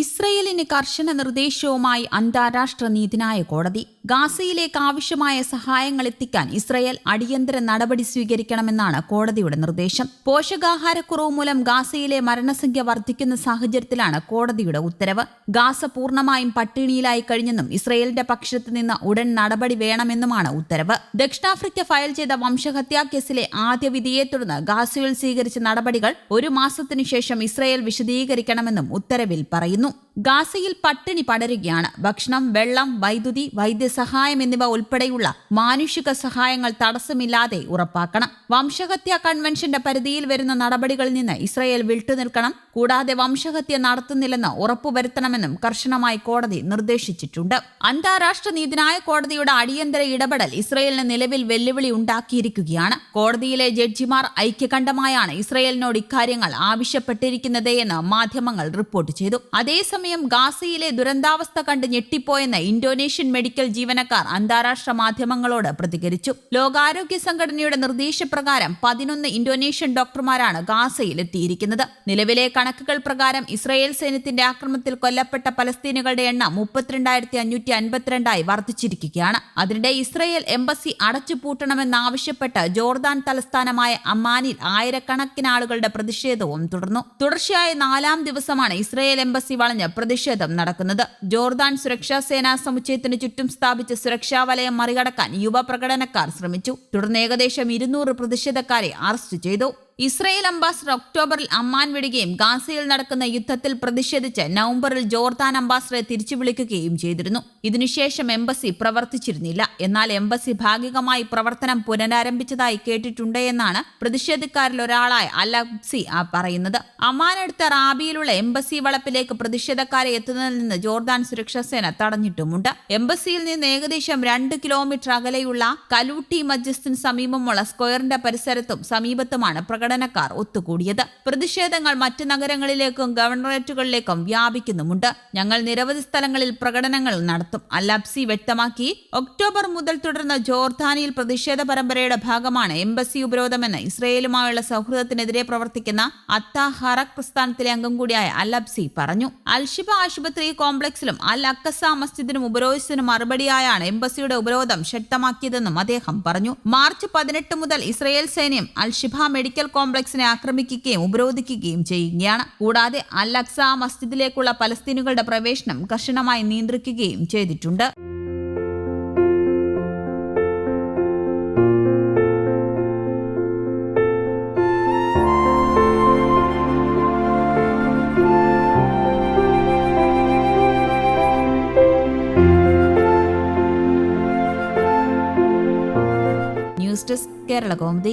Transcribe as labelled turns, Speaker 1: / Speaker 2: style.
Speaker 1: ഇസ്രയേലിന് കർശന നിർദ്ദേശവുമായി അന്താരാഷ്ട്ര നീതിനായ കോടതി ഗാസയിലേക്ക് ആവശ്യമായ സഹായങ്ങൾ എത്തിക്കാൻ ഇസ്രയേൽ അടിയന്തര നടപടി സ്വീകരിക്കണമെന്നാണ് കോടതിയുടെ നിർദ്ദേശം. പോഷകാഹാരക്കുറവ് മൂലം ഗാസയിലെ മരണസംഖ്യ വർദ്ധിക്കുന്ന സാഹചര്യത്തിലാണ് കോടതിയുടെ ഉത്തരവ്. ഗാസ പൂർണമായും പട്ടിണിയിലായി കഴിഞ്ഞെന്നും ഇസ്രയേലിന്റെ പക്ഷത്ത് നിന്ന് ഉടൻ നടപടി വേണമെന്നുമാണ് ഉത്തരവ്. ദക്ഷിണാഫ്രിക്ക ഫയൽ ചെയ്ത വംശഹത്യാ കേസിലെ ആദ്യ വിധിയെ തുടർന്ന് ഗാസയിൽ സ്വീകരിച്ച നടപടികൾ ഒരു മാസത്തിനു ശേഷം ഇസ്രയേൽ വിശദീകരിക്കണമെന്നും ഉത്തരവിൽ പറയുന്നു. ഗാസയിൽ പട്ടിണി പടരുകയാണ്. ഭക്ഷണം വെള്ളം വൈദ്യുതി വൈദ്യസഹായം എന്നിവ ഉൾപ്പെടെയുള്ള മാനുഷിക സഹായങ്ങൾ തടസ്സമില്ലാതെ ഉറപ്പാക്കണം. വംശഹത്യ കൺവെൻഷന്റെ പരിധിയിൽ വരുന്ന നടപടികളിൽ നിന്ന് ഇസ്രയേൽ വിട്ടുനിൽക്കണം. കൂടാതെ വംശഹത്യ നടത്തുന്നില്ലെന്ന് ഉറപ്പുവരുത്തണമെന്നും കർശനമായി കോടതി നിർദ്ദേശിച്ചിട്ടുണ്ട്. അന്താരാഷ്ട്ര നീതിന്യായ കോടതിയുടെ അടിയന്തര ഇടപെടൽ ഇസ്രയേലിന് നിലവിൽ വെല്ലുവിളി ഉണ്ടാക്കിയിരിക്കുകയാണ്. കോടതിയിലെ ജഡ്ജിമാർ ഐക്യകണ്ഠമായാണ് ഇസ്രയേലിനോട് ഇക്കാര്യങ്ങൾ ആവശ്യപ്പെട്ടിരിക്കുന്നത് എന്ന് മാധ്യമങ്ങൾ റിപ്പോർട്ട് ചെയ്തു. അതേസമയം ഗാസയിലെ ദുരന്താവസ്ഥ കണ്ട് ഞെട്ടിപ്പോയെന്ന് ഇന്തോനേഷ്യൻ മെഡിക്കൽ ജീവനക്കാർ അന്താരാഷ്ട്ര മാധ്യമങ്ങളോട് പ്രതികരിച്ചു. ലോകാരോഗ്യ സംഘടനയുടെ നിർദ്ദേശപ്രകാരം പതിനൊന്ന് ഇന്തോനേഷ്യൻ ഡോക്ടർമാരാണ് ഗാസയിൽ എത്തിയിരിക്കുന്നത് നിലവിലെ കണക്കുകൾ പ്രകാരം ഇസ്രയേൽ സൈന്യത്തിന്റെ ആക്രമണത്തിൽ കൊല്ലപ്പെട്ട പലസ്തീനുകളുടെ എണ്ണം മുപ്പത്തിരണ്ടായിരത്തി അഞ്ഞൂറ്റി അൻപത്തിരണ്ടായി വർദ്ധിച്ചിരിക്കുകയാണ്. അതിനിടെ ഇസ്രയേൽ എംബസി അടച്ചുപൂട്ടണമെന്നാവശ്യപ്പെട്ട് ജോർദാൻ തലസ്ഥാനമായ അമ്മാനിൽ ആയിരക്കണക്കിനാളുകളുടെ പ്രതിഷേധവും തുടർന്നു. തുടർച്ചയായ നാലാം ദിവസമാണ് ഇസ്രയേൽ എംബസി വളഞ്ഞ് പ്രതിഷേധം നടക്കുന്നത്. ജോർദാൻ സുരക്ഷാ സേനാ സമുച്ചയത്തിന് ചുറ്റും സ്ഥാപിച്ച സുരക്ഷാ വലയം മറികടക്കാൻ യുവ പ്രകടനക്കാർ ശ്രമിച്ചു. തുടർന്ന് ഏകദേശം ഇരുന്നൂറ് പ്രതിഷേധക്കാരെ അറസ്റ്റ് ചെയ്തു. ഇസ്രയേൽ അംബാസിഡർ ഒക്ടോബറിൽ അമ്മാൻ വിടുകയും ഗാസയിൽ നടക്കുന്ന യുദ്ധത്തിൽ പ്രതിഷേധിച്ച് നവംബറിൽ ജോർദാൻ അംബാസിഡറെ തിരിച്ചു വിളിക്കുകയും ചെയ്തിരുന്നു. ഇതിനുശേഷം എംബസി പ്രവർത്തിച്ചിരുന്നില്ല. എന്നാൽ എംബസി ഭാഗികമായി പ്രവർത്തനം പുനരാരംഭിച്ചതായി കേട്ടിട്ടുണ്ട് എന്നാണ് പ്രതിഷേധക്കാരിൽ ഒരാളായ അലബ്സി പറയുന്നത്. അമ്മാൻ അടുത്ത റാബിയിലുള്ള എംബസി വളപ്പിലേക്ക് പ്രതിഷേധക്കാരെ എത്തുന്നതിൽ നിന്ന് ജോർദാൻ സുരക്ഷാ സേന തടഞ്ഞിട്ടുമുണ്ട്. എംബസിയിൽ നിന്ന് ഏകദേശം രണ്ട് കിലോമീറ്റർ അകലെയുള്ള കലൂട്ടി മജ്ജിസ്തിന് സമീപമുള്ള സ്ക്വയറിന്റെ പരിസരത്തും സമീപത്തുമാണ് പ്രകടനക്കാർ ഒത്തുകൂടിയത്. പ്രതിഷേധങ്ങൾ മറ്റ് നഗരങ്ങളിലേക്കും ഗവർണറേറ്റുകളിലേക്കും വ്യാപിക്കുന്നുമുണ്ട്. ഞങ്ങൾ നിരവധി സ്ഥലങ്ങളിൽ പ്രകടനങ്ങൾ നടത്തും. അല്ലബ്സി വ്യക്തമാക്കി ഒക്ടോബർ മുതൽ തുടർന്ന ജോർദാനിയിൽ പ്രതിഷേധ പരമ്പരയുടെ ഭാഗമാണ് എംബസി ഉപരോധമെന്ന് ഇസ്രയേലുമായുള്ള സൗഹൃദത്തിനെതിരെ പ്രവർത്തിക്കുന്ന അത്ത ഹറക് പ്രസ്ഥാനത്തിലെ അംഗം കൂടിയായ അല്ലബ്സി പറഞ്ഞു. അൽഷിബ ആശുപത്രി കോംപ്ലക്സിലും അൽ അക്കസ മസ്ജിദിനും ഉപരോധത്തിനും മറുപടിയായാണ് എംബസിയുടെ ഉപരോധം ശക്തമാക്കിയതെന്നും അദ്ദേഹം പറഞ്ഞു. മാർച്ച് പതിനെട്ട് മുതൽ ഇസ്രയേൽ സൈന്യം അൽഷിബ മെഡിക്കൽ കോംപ്ലക്സിനെ ആക്രമിക്കുകയും ഉപരോധിക്കുകയും ചെയ്യുകയാണ്. കൂടാതെ അൽ അക്സ മസ്ജിദിലേക്കുള്ള പലസ്തീനുകളുടെ പ്രവേശനം കർശനമായി നിയന്ത്രിക്കുകയും ചെയ്തിട്ടുണ്ട്. News desk Kerala കോമതി